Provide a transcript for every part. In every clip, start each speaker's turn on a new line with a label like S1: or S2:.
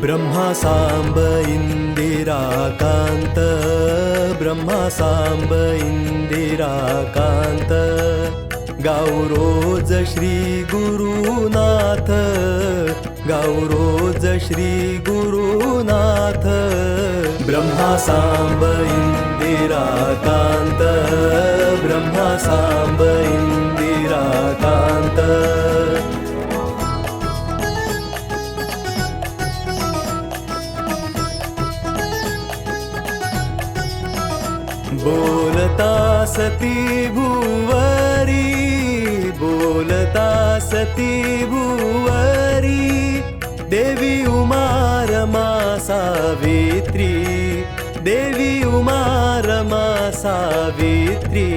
S1: ब्रह्मा साम्ब इन्दिराकान्त। ब्रह्मा साम्ब इन्दिराकान्त। गौरोज ज श्री गुरनाथ। गौरो श्री गुरुनाथ। ब्रह्मा साम्ब इन्दिराकान्त। ब्रह्मा साम्ब बोलता सती भुवरी बोलता सती भुवरी देवी उमारमा सावित्री देवी उमारमा सावित्री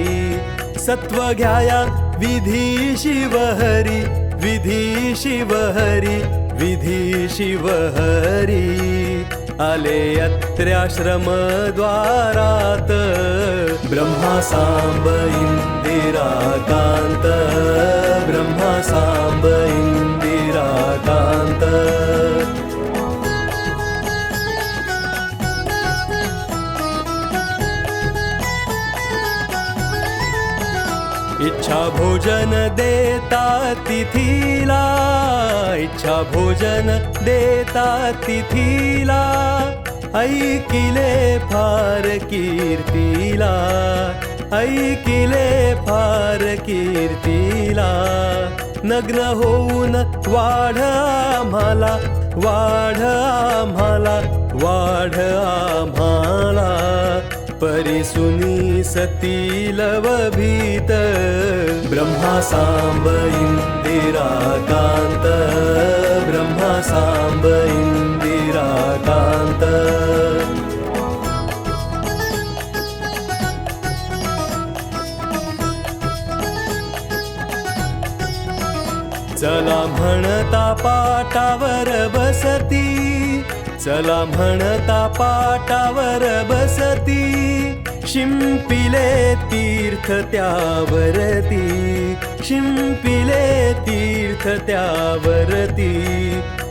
S1: सत्व घ्याया विधी शिवहरी विधी शिवहरी विधी शिवहरी आले अत्र्याश्रमद्वारात् ब्रह्मा सांब इन्दिराकान्त ब्रह्मा साम्ब भोजन देता तिथीला इच्छा भोजन देता तिथीला ऐकिले फार कीर्तीला ऐकिले फार कीर्तीला. नग्न होऊन वाढ आम्हाला वाढ आम्हाला वाढ आम्हाला. परिसुनी सतीलव भीत। ब्रह्मा सांब इंदिराकांत ब्रह्मा सांब इंदिराकांत चला म्हणता पाटावर बसती। चला म्हणता पाटावर बसती। शिंपिले तीर्थ त्यावरती. शिंपिले तीर्थ त्यावरती.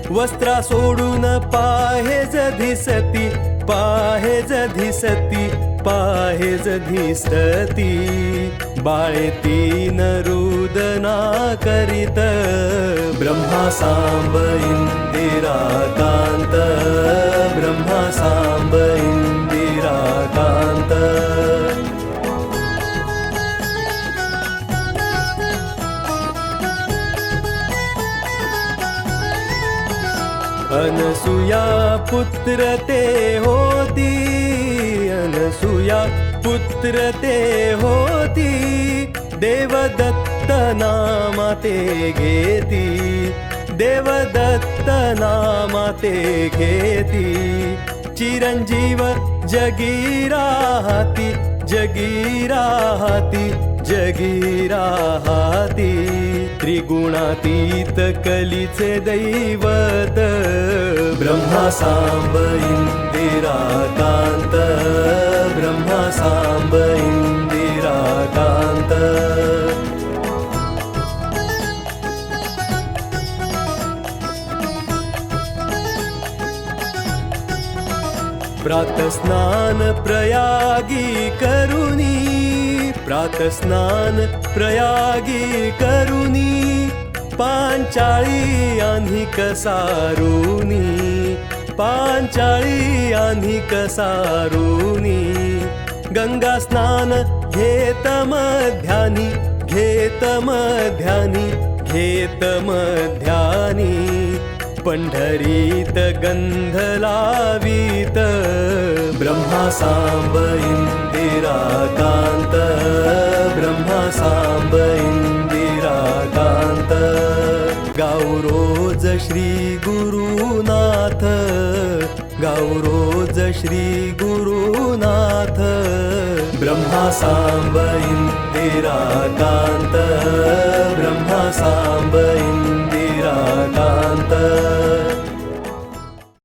S1: वस्त्रा सोडून पाहेज धिसती पाहेज धिसती पाहेज धिसती. बाळे तीन रुदना करीत ब्रह्मा सांब इंदिरा कांत. अनसुया पुत्र ते होती अनसुया पुत्र ते होती देवदत्त नामा ते घेती देवदत्त नामा ते घेती चिरंजीव जगीरा जगीराहाती जगीराहाती जगीरा त्रिगुणातीत कलीचे दैवत ब्रह्मा सांब प्रातस्नान प्रयागी करुणी प्रातस्नान प्रयागी करुणी पांचाळी आन्हिक सारुनी पांचाळी आन्हिक सारुनी गंगा स्नान घेत मध्यानी घेत मध्यानी घेत मध्या पंढरीत गंध लावीत ब्रह्मा सांब इंदिराकांत ब्रह्मा सांब इंदिराकांत कांत. रोज श्री गुरुनाथ गौरोज श्री गुरुनाथ ब्रह्मा सांब इंदिराकांत ब्रह्मा सांब इंदिराकांत